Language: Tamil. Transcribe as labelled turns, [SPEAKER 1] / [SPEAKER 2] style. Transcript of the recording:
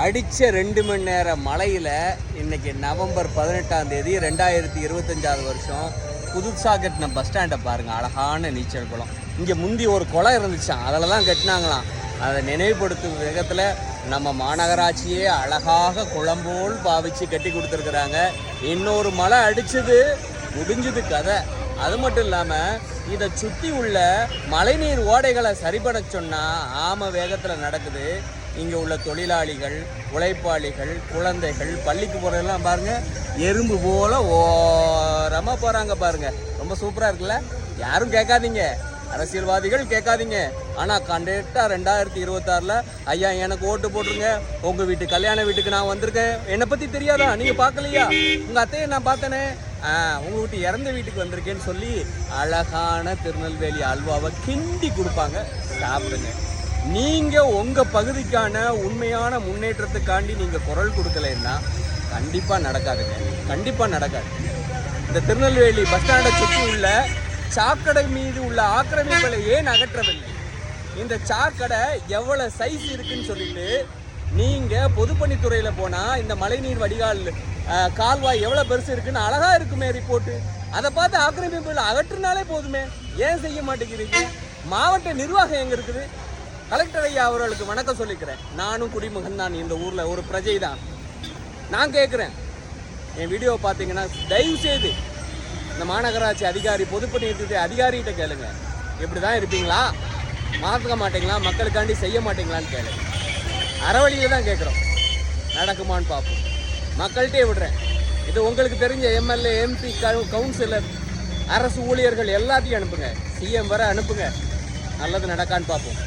[SPEAKER 1] அடித்த ரெண்டு மணி நேர மழையில் இன்னைக்கு நவம்பர் பதினெட்டாம் தேதி ரெண்டாயிரத்தி இருபத்தஞ்சாவது வருஷம் புதுசாக கட்டின பஸ் ஸ்டாண்டை பாருங்கள் அழகான நீச்சல் குளம். இங்கே முந்தி ஒரு குளம் இருந்துச்சான் அதில் தான் கட்டினாங்களாம். அதை நினைவுபடுத்தும் விதத்தில் நம்ம மாநகராட்சியே அழகாக குளம்போல் பாவிச்சு கட்டி கொடுத்துருக்குறாங்க. இன்னொரு மழை அடிச்சது முடிஞ்சது கதை. அது மட்டும் இல்லாமல் இதை சுற்றி உள்ள மழைநீர் ஓடைகளை சரிபட சொன்னால் ஆம வேகத்தில் நடக்குது. இங்கே உள்ள தொழிலாளிகள் உழைப்பாளிகள் குழந்தைகள் பள்ளிக்கு போகிறதெல்லாம் பாருங்கள் எறும்பு போல ஓரமாக போகிறாங்க பாருங்கள் ரொம்ப சூப்பராக இருக்குல்ல? யாரும் கேட்காதீங்க. அரசியல்வாதிகள் கேட்காதீங்க. ஆனால் கண்டிப்பாக ரெண்டாயிரத்தி இருபத்தாறில் ஐயா எனக்கு ஓட்டு போட்டுருங்க. உங்கள் வீட்டு கல்யாண வீட்டுக்கு நான் வந்திருக்கேன். என்னை பற்றி தெரியாதா? நீங்கள் பார்க்கலையா? உங்கள் அத்தையை நான் பார்த்தேனே. உங்கள் வீட்டு இறந்த வீட்டுக்கு வந்திருக்கேன்னு சொல்லி அழகான திருநெல்வேலி அல்வாவை கிண்டி கொடுப்பாங்க. சாப்பிடுங்க. நீங்கள் உங்கள் பகுதிக்கான உண்மையான முன்னேற்றத்துக்காண்டி நீங்கள் குரல் கொடுக்கலன்னா கண்டிப்பாக நடக்காதுங்க. கண்டிப்பாக நடக்காது. இந்த திருநெல்வேலி பஸ் ஸ்டாண்டை சுற்றி உள்ள சாக்கடை மீது உள்ள ஆக்கிரமிப்புகளை ஏன் அகற்றவில்லை? இந்த சாக்கடை எவ்வளோ சைஸ் இருக்குன்னு சொல்லிட்டு நீங்கள் பொதுப்பணித்துறையில் போனால் இந்த மழைநீர் வடிகால் கால்வாய் எவ்வளோ பெருசு இருக்குன்னு அழகாக இருக்குமே ரிப்போர்ட்டு அதை பார்த்து ஆக்கிரமிப்புகளை அகற்றினாலே போதுமே. ஏன் செய்ய மாட்டேங்கிறீங்க? மாவட்ட நிர்வாகம் எங்கே இருக்குது? கலெக்டர் ஐயா அவர்களுக்கு வணக்கம் சொல்லிக்கிறேன். நானும் குடிமகன் தான் இந்த ஊரில் ஒரு பிரஜை தான். நான் கேட்குறேன் என் வீடியோ பார்த்தீங்கன்னா தயவு செய்து இந்த மாநகராட்சி அதிகாரி பொதுப்பணித்துறை அதிகாரிகிட்ட கேளுங்க. இப்படி தான் இருப்பீங்களா? மாற்ற மாட்டீங்களா? மக்களுக்காண்டி செய்ய மாட்டீங்களான்னு கேளுங்க. அறவழியில் தான் கேட்குறோம் நடக்குமான்னு பார்ப்போம். மக்கள்கிட்டே விடுறேன். இது உங்களுக்கு தெரிஞ்ச எம்எல்ஏ எம்பி கவுன்சிலர் அரசு ஊழியர்கள் எல்லாத்தையும் அனுப்புங்க. சிஎம் வர அனுப்புங்க. நல்லது நடக்கான்னு பார்ப்போம்.